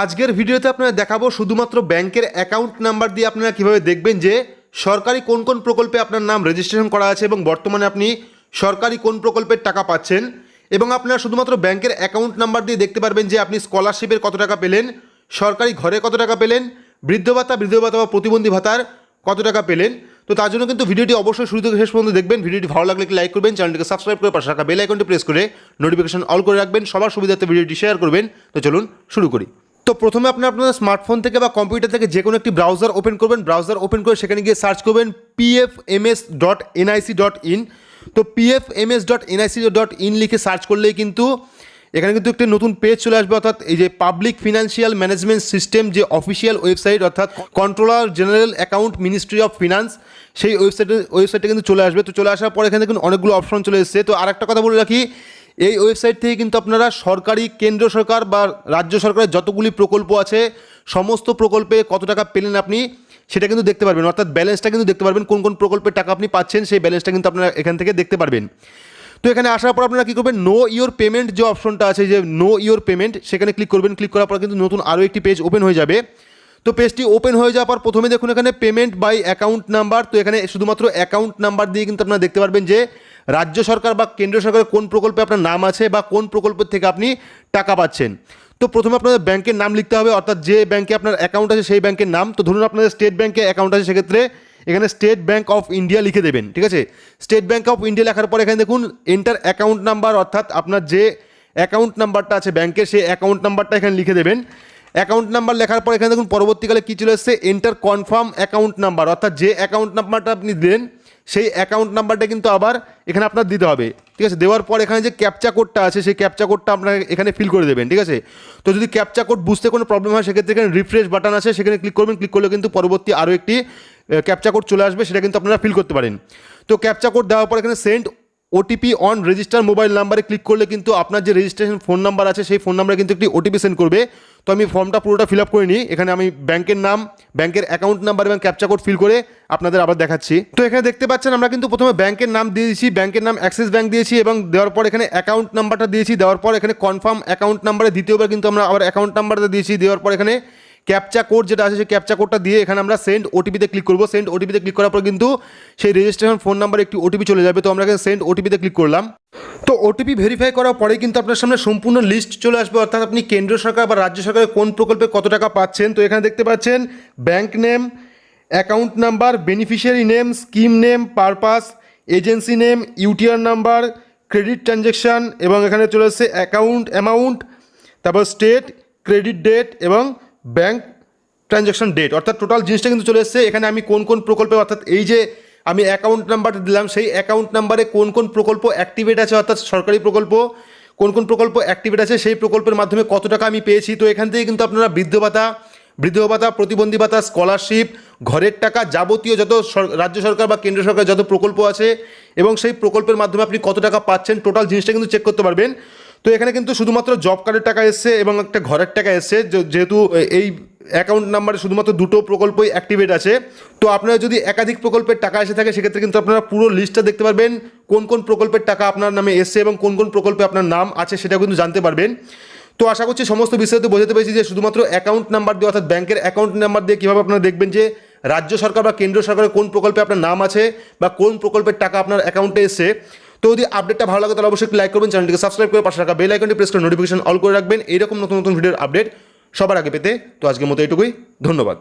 আজকের ভিডিওতে আপনারা দেখাবো শুধুমাত্র ব্যাংকের অ্যাকাউন্ট নাম্বার দিয়ে আপনারা কীভাবে দেখবেন যে সরকারি কোন কোন প্রকল্পে আপনার নাম রেজিস্ট্রেশন করা আছে এবং বর্তমানে আপনি সরকারি কোন প্রকল্পের টাকা পাচ্ছেন। এবং আপনারা শুধুমাত্র ব্যাংকের অ্যাকাউন্ট নাম্বার দিয়ে দেখতে পারবেন যে আপনি স্কলারশিপের কত টাকা পেলেন, সরকারি ঘরে কত টাকা পেলেন, বৃদ্ধ ভাতা বৃদ্ধ ভাতা বা প্রতিবন্ধী ভাতার কত টাকা পেলেন। তো তার জন্য কিন্তু ভিডিওটি অবশ্যই শুরু থেকে শেষ পর্যন্ত দেখবেন। ভিডিওটি ভালো লাগলে লাইক করবেন, চ্যানেলটিকে সাবস্ক্রাইব করে পাশে রাখা বেল আইকনটি প্রেস করে নোটিফিকেশন অল করে রাখবেন। সবার সুবিধার্থে ভিডিওটি শেয়ার করবেন। তো চলুন শুরু করি। তো প্রথমে আপনি আপনার স্মার্টফোন থেকে বা কম্পিউটার থেকে যে কোনো একটি ব্রাউজার ওপেন করবেন। ব্রাউজার ওপেন করে সেখানে গিয়ে সার্চ করবেন PFMS dot NIC dot in তো PFMS dot NIC dot in লিখে সার্চ করলেই কিন্তু এখানে কিন্তু একটি নতুন পেজ চলে আসবে। অর্থাৎ এই যে পাবলিক ফিনান্সিয়াল ম্যানেজমেন্ট সিস্টেম যে অফিসিয়াল ওয়েবসাইট অর্থাৎ controller general account ministry of finance সেই ওয়েবসাইটে ওয়েবসাইটে কিন্তু চলে আসবে। তো চলে আসার পর এখানে কিন্তু অনেকগুলো অপশন চলে এসেছে। তো আর একটা কথা বলে রাখি এই ওয়েবসাইট থেকে কিন্তু আপনারা সরকারি, কেন্দ্র সরকার বা রাজ্য সরকারের যতগুলি প্রকল্প আছে, সমস্ত প্রকল্পে কত টাকা পেলেন আপনি, সেটা কিন্তু দেখতে পারবেন। অর্থাৎ ব্যালেন্সটা কিন্তু দেখতে পারবেন, কোন কোন প্রকল্পের টাকা আপনি পাচ্ছেন, সেই ব্যালেন্সটা কিন্তু আপনারা এখান থেকে দেখতে পারবেন। তো এখানে আসার পর আপনারা কী করবেন নো ইওর পেমেন্ট যে অপশনটা আছে, যে নো ইওর পেমেন্ট সেখানে ক্লিক করবেন। ক্লিক করার পর কিন্তু নতুন আরও একটি পেজ ওপেন হয়ে যাবে। তো পেজটি ওপেন হয়ে যাওয়ার পর প্রথমে দেখুন এখানে পেমেন্ট বাই অ্যাকাউন্ট নাম্বার তো এখানে শুধুমাত্র অ্যাকাউন্ট নাম্বার দিয়ে কিন্তু আপনারা দেখতে পারবেন যে রাজ্য সরকার বা কেন্দ্র সরকারের কোন প্রকল্পে আপনার নাম আছে বা কোন প্রকল্পের থেকে আপনি টাকা পাচ্ছেন? তো প্রথমে আপনাদের ব্যাংকের নাম লিখতে হবে, অর্থাৎ যে ব্যাংকে আপনার অ্যাকাউন্ট আছে সেই ব্যাংকের নাম। তো ধরুন আপনাদের স্টেট ব্যাংকে অ্যাকাউন্ট আছে, সেক্ষেত্রে এখানে স্টেট ব্যাংক অফ ইন্ডিয়া লিখে দেবেন, ঠিক আছে? স্টেট ব্যাংক অফ ইন্ডিয়া লেখার পর এখানে দেখুন এন্টার অ্যাকাউন্ট নাম্বার অর্থাৎ আপনার যে অ্যাকাউন্ট নাম্বারটা আছে ব্যাংকের, সেই অ্যাকাউন্ট নাম্বারটা এখানে লিখে দেবেন। অ্যাকাউন্ট নাম্বার লেখার পর এখানে দেখুন, পরবর্তীকালে কী চলে এসছে? এন্টার কনফার্ম অ্যাকাউন্ট নাম্বার অর্থাৎ যে অ্যাকাউন্ট নাম্বারটা আপনি দিলেন সেই অ্যাকাউন্ট নাম্বারটা কিন্তু আবার এখানে আপনার দিতে হবে। ঠিক আছে? দেওয়ার পর এখানে যে ক্যাপচা কোডটা আছে, সেই ক্যাপচা কোডটা আপনার এখানে ফিল করে দেবেন, ঠিক আছে? তো যদি ক্যাপচা কোড বুঝতে কোনো প্রবলেম হয়, সেক্ষেত্রে এখানে রিফ্রেশ বাটন আছে, সেখানে ক্লিক করবেন ক্লিক করলে কিন্তু পরবর্তী আরও একটি ক্যাপচা কোড চলে আসবে, সেটা কিন্তু আপনারা ফিল করতে পারেন। তো ক্যাপচা কোড দেওয়ার পর এখানে send OTP on register mobile নাম্বারে ক্লিক করলে কিন্তু আপনার যে রেজিস্ট্রেশন ফোন নাম্বার আছে, সেই ফোন নাম্বারে কিন্তু একটি ওটিপি সেন্ড করবে। তো আমি ফর্মটা পুরোটা ফিল আপ করে নিই। এখানে আমি ব্যাংকের নাম, ব্যাংকের অ্যাকাউন্ট নাম্বার এবং ক্যাপচা কোড ফিল করে আপনাদের আবার দেখাচ্ছি। তো এখানে দেখতে পাচ্ছেন আমরা কিন্তু প্রথমে ব্যাংকের নাম দিয়ে দিয়েছি, ব্যাংকের নাম অ্যাক্সিস ব্যাংক দিয়েছি এবং দেওয়ার পর এখানে অ্যাকাউন্ট নাম্বারটা দিয়েছি, দেওয়ার পর এখানে কনফার্ম অ্যাকাউন্ট নাম্বারে দ্বিতীয়বার কিন্তু আমরা আবার অ্যাকাউন্ট নাম্বারটা দিয়েছি, দেওয়ার পর এখানে ক্যাপচা কোড যেটা আছে সেই ক্যাপচা কোডটা দিয়ে এখানে আমরা সেন্ড ওটিপিতে ক্লিক করব। সেন্ড ওটিপিতে ক্লিক করার পর কিন্তু সেই রেজিস্ট্রেশন ফোন নাম্বারে একটি ওটিপি চলে যাবে। তো আমরা এখানে সেন্ড ওটিপিতে ক্লিক করলাম। তো ওটিপি ভেরিফাই করার পরে কিন্তু আপনার সামনে সম্পূর্ণ লিস্ট চলে আসবে। অর্থাৎ আপনি কেন্দ্র সরকার বা রাজ্য সরকারের কোন প্রকল্পে কত টাকা পাচ্ছেন? তো এখানে দেখতে পাচ্ছেন bank name account number beneficiary name scheme name purpose agency name UTR number credit transaction এবং এখানে চলে এসেছে অ্যাকাউন্ট অ্যামাউন্ট তারপর স্টেট ক্রেডিট ডেট এবং ব্যাংক ট্রানজ্যাকশন ডেট অর্থাৎ টোটাল জিনিসটা কিন্তু চলে এসেছে। এখানে আমি কোন কোন প্রকল্পে, অর্থাৎ এই যে আমি অ্যাকাউন্ট নাম্বারটা দিলাম, সেই অ্যাকাউন্ট নাম্বারে কোন কোন প্রকল্প অ্যাক্টিভেট আছে, অর্থাৎ সরকারি প্রকল্প, কোন কোন প্রকল্প অ্যাক্টিভেট আছে, সেই প্রকল্পের মাধ্যমে কত টাকা আমি পেয়েছি। তো এখান থেকে কিন্তু আপনারা বৃদ্ধ ভাতা বৃদ্ধ ভাতা, প্রতিবন্ধী ভাতা স্কলারশিপ ঘরের টাকা যাবতীয় যত রাজ্য সরকার বা কেন্দ্র সরকার যত প্রকল্প আছে এবং সেই প্রকল্পের মাধ্যমে আপনি কত টাকা পাচ্ছেন টোটাল জিনিসটা কিন্তু চেক করতে পারবেন। তো এখানে কিন্তু শুধুমাত্র জব কার্ডের টাকা এসছে এবং একটা ঘরের টাকা এসছে যেহেতু এই অ্যাকাউন্ট নাম্বারে শুধুমাত্র দুটো প্রকল্পই অ্যাক্টিভেট আছে। তো আপনারা যদি একাধিক প্রকল্পের টাকা এসে থাকে, সেক্ষেত্রে কিন্তু আপনারা পুরো লিস্টটা দেখতে পারবেন, কোন কোন প্রকল্পের টাকা আপনার নামে এসছে এবং কোন কোন প্রকল্পে আপনার নাম আছে সেটাও কিন্তু জানতে পারবেন। তো আশা করছি সমস্ত বিষয়তে বোঝাতে পেরেছি যে শুধুমাত্র অ্যাকাউন্ট নাম্বার দিয়ে, অর্থাৎ ব্যাংকের অ্যাকাউন্ট নাম্বার দিয়ে কীভাবে আপনারা দেখবেন যে রাজ্য সরকার বা কেন্দ্র সরকারের কোন প্রকল্পে আপনার নাম আছে বা কোন প্রকল্পের টাকা আপনার অ্যাকাউন্টে এসছে। তো যদি আপডেটটা ভালো লাগে, তাহলে অবশ্যই লাইক করবেন, চ্যানেলটিকে সাবস্ক্রাইব করে পাশে রাখা বেল আইকনটি প্রেস করে নোটিফিকেশন অল করে রাখবেন। এইরকম নতুন নতুন ভিডিওর আপডেট সবার আগে পেতে তো আজকের মতো এটুকুই ধন্যবাদ।